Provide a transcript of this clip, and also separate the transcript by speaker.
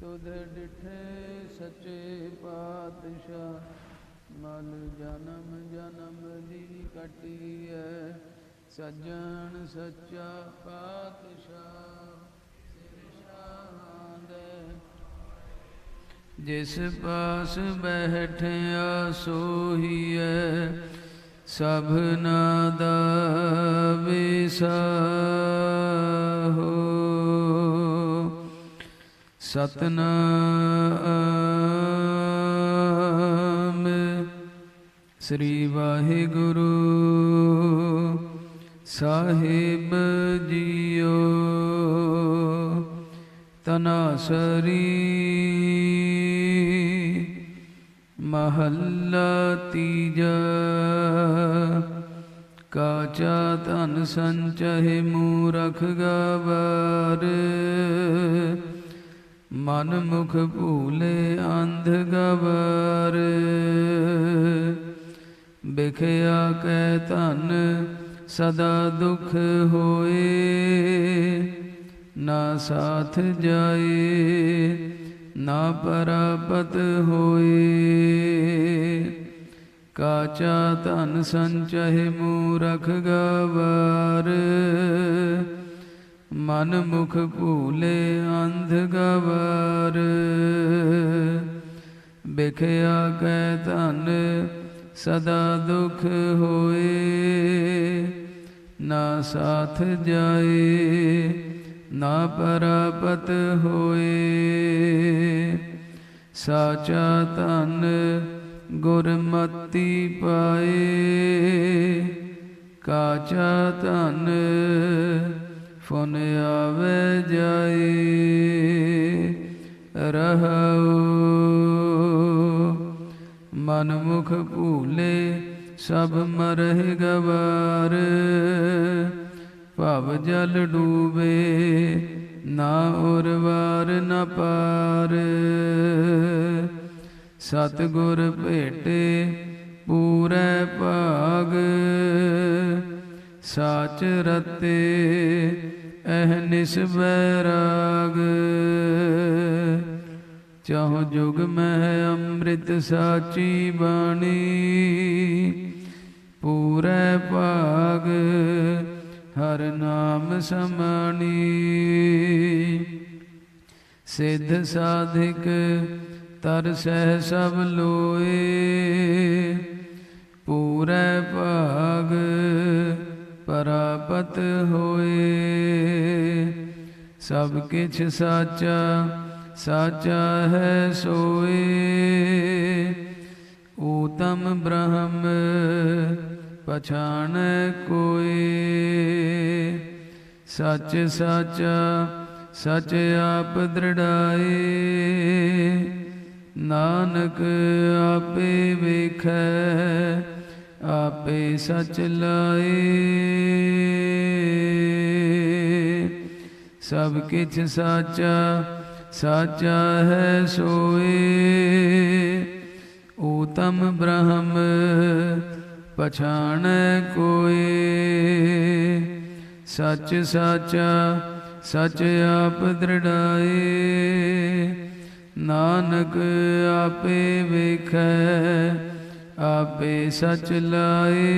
Speaker 1: ਤੁਧ ਡਿਠੇ ਸੱਚੇ ਪਾਤਸ਼ਾਹ ਮਲ ਜਨਮ ਜਨਮ ਦੀ ਕਟੀਐ, ਸੱਜਣ ਸੱਚਾ ਪਾਤਸ਼ਾਹ। ਸਿਰ ਜਿਸ ਪਾਸ ਬੈਠਿਆ ਸੋਹੀਐ ਸਭਨਾ ਦਾ ਵਿਸਾਹੋ ਸਤਨਾਮ। ਸ੍ਰੀ ਵਾਹਿਗੁਰੂ ਸਾਹਿਬ ਜੀਓ। ਤਨਾਸਰੀ ਮਹੱਲਾ ਤੀਜਾ। ਕਾਚਾ ਧਨ ਸੰਚਹਿ ਮੂਰਖ ਗਵਾਰ। ਮਨ ਮੁਖ ਭੂਲੇ ਅੰਧ ਗਵਾਰ। ਬਿਖਿਆ ਕੈ ਧਨ ਸਦਾ ਦੁਖ ਹੋਏ, ਨਾ ਸਾਥ ਜਾਏ, ਨਾ ਪਰਪਤ ਹੋਏ। ਕਾਚਾ ਧਨ ਸੰਚਹਿ ਮੂਰਖ ਗਵਰ। ਮਨ ਮੁਖ ਭੂਲੇ ਅੰਧ ਗਵਰ। ਬਿਖਿਆ ਕੈ ਧਨ, ਸਦਾ ਦੁਖ ਹੋਏ। ਨਾ ਸਾਥ ਜਾਏ, ਨਾ ਪਰਪਤ ਹੋਏ। ਸਾਚਾ ਧਨ, ਗੁਰਮਤੀ ਪਾਏ। ਕਾਚਾ ਧਨ ਫੁਨ ਆਵੇ ਜਾਏ ਰਹੋ। ਮਨ ਮੁਖ ਭੂਲੇ ਸਭ ਮਰਹਿ ਗਵਾਰ, ਭਵ ਜਲ ਡੂਬੇ ਨਾ ਉਰਵਾਰ ਨ ਪਾਰ। ਸਤ ਗੁਰ ਭੇਟੇ ਪੂਰੇ ਭਾਗ ਸਾਚ ਰਤੇ ਅਹਨਿਸ ਬੈਰਾਗ ਚਾਹੋ ਜੁਗ ਮੈਂ ਅੰਮ੍ਰਿਤ ਸਾਚੀ ਬਾਣੀ, ਪੂਰੇ ਭਾਗ ਹਰ ਨਾਮ ਸਮਾਣੀ। ਸਿੱਧ ਸਾਧਿਕ ਤਰ ਸਹਿ ਸਭ ਲੋਏ, ਪੂਰੇ ਪ੍ਰਾਪਤ ਹੋਏ। ਸਭ ਕਿਛ ਸਾਚਾ ਸਾਚਾ ਹੈ ਸੋਏ। ਊਤਮ ਬ੍ਰਹਮ ਪਛਾਣ ਕੋਏ। ਸੱਚ ਸਾਚਾ, ਸਚ ਆਪ ਦ੍ਰਿੜਾਏ। ਨਾਨਕ ਆਪੇ ਵੇਖੈ ਆਪੇ ਸਚ ਲਾਏ। ਸਭ ਕਿਛ ਸਾਚਾ ਸਾਚਾ ਹੈ ਸੋਏ। ਊਤਮ ਬ੍ਰਹਮ, ਪਛਾਣ ਕੋਏ। ਸੱਚ ਸਾਚਾ, ਸਚ ਆਪ ਦ੍ਰਿੜਾਏ। ਨਾਨਕ ਆਪੇ ਵੇਖੈ ਆਪੇ ਸਚ ਲਾਏ।